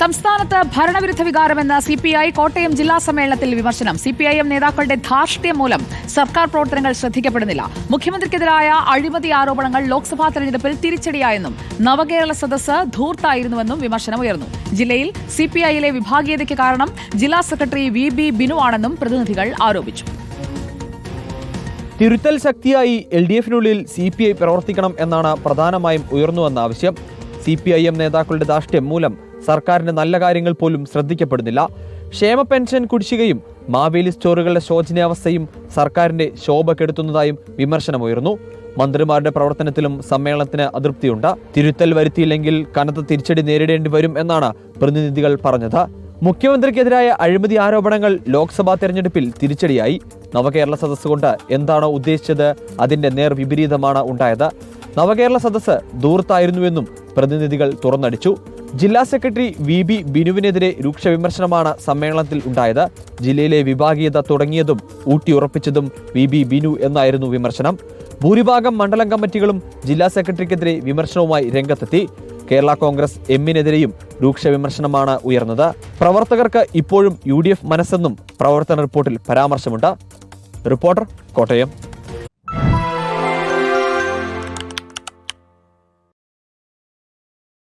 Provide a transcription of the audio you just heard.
സംസ്ഥാനത്ത് ഭരണവിരുദ്ധ വികാരമെന്ന് സി പി ഐ കോട്ടയം ജില്ലാ സമ്മേളനത്തിൽ വിമർശനം. സി പി ഐ എം നേതാക്കളുടെ ധാർഷ്ട്യം മൂലം സർക്കാർ പ്രവർത്തനങ്ങൾ ശ്രദ്ധിക്കപ്പെടുന്നില്ല. മുഖ്യമന്ത്രിക്കെതിരായ അഴിമതി ആരോപണങ്ങൾ ലോക്സഭാ തെരഞ്ഞെടുപ്പിൽ തിരിച്ചടിയായെന്നും നവകേരള സദസ്സ് ധൂർത്തായിരുന്നുവെന്നും വിമർശനം ഉയർന്നു ജില്ലയിൽ സി പി ഐയിലെ വിഭാഗീയതയ്ക്ക് കാരണം ജില്ലാ സെക്രട്ടറി വി ബി ബിനു ആണെന്നും പ്രതിനിധികൾ ആരോപിച്ചു. തിരുത്തൽ ശക്തിയായി എൽ ഡി എഫിനുള്ളിൽ സി പി ഐ പ്രവർത്തിക്കണം എന്നാണ് പ്രധാനമായും ഉയർന്നുവന്ന ആവശ്യം. സി പി ഐ എം നേതാക്കളുടെ ധാർഷ്ട്യം മൂലം സർക്കാരിന്റെ നല്ല കാര്യങ്ങൾ പോലും ശ്രദ്ധിക്കപ്പെടുന്നില്ല. ക്ഷേമ പെൻഷൻ കുടിശ്ശികയും മാവേലി സ്റ്റോറുകളുടെ ശോചനീയാവസ്ഥയും സർക്കാരിന്റെ ശോഭ കെടുത്തുന്നതായും വിമർശനമുയർന്നു. മന്ത്രിമാരുടെ പ്രവർത്തനത്തിലും സമ്മേളനത്തിന് അതൃപ്തിയുണ്ട്. തിരുത്തൽ വരുത്തിയില്ലെങ്കിൽ കനത്ത തിരിച്ചടി നേരിടേണ്ടി വരും എന്നാണ് പ്രതിനിധികൾ പറഞ്ഞത്. മുഖ്യമന്ത്രിക്കെതിരായ അഴിമതി ആരോപണങ്ങൾ ലോക്സഭാ തെരഞ്ഞെടുപ്പിൽ തിരിച്ചടിയായി. നവകേരള സദസ് കൊണ്ട് എന്താണോ ഉദ്ദേശിച്ചത് അതിന്റെ നേർ വിപരീതമാണ് ഉണ്ടായത്. നവകേരള സദസ് ദൂർത്തായിരുന്നുവെന്നും പ്രതിനിധികൾ തുറന്നടിച്ചു. ജില്ലാ സെക്രട്ടറി വി ബി ബിനുവിനെതിരെ രൂക്ഷ വിമർശനമാണ് സമ്മേളനത്തിൽ ഉണ്ടായത്. ജില്ലയിലെ വിഭാഗീയത തുടങ്ങിയതും ഊട്ടിയുറപ്പിച്ചതും വി ബി ബിനു എന്നായിരുന്നു വിമർശനം. ഭൂരിഭാഗം മണ്ഡലം കമ്മിറ്റികളും ജില്ലാ സെക്രട്ടറിക്കെതിരെ വിമർശനവുമായി രംഗത്തെത്തി. കേരള കോൺഗ്രസ് എമ്മിനെതിരെയും രൂക്ഷ വിമർശനമാണ് ഉയർന്നത്. പ്രവർത്തകർക്ക് ഇപ്പോഴും യു മനസ്സെന്നും പ്രവർത്തന റിപ്പോർട്ടിൽ പരാമർശമുണ്ട്. റിപ്പോർട്ടർ കോട്ടയം.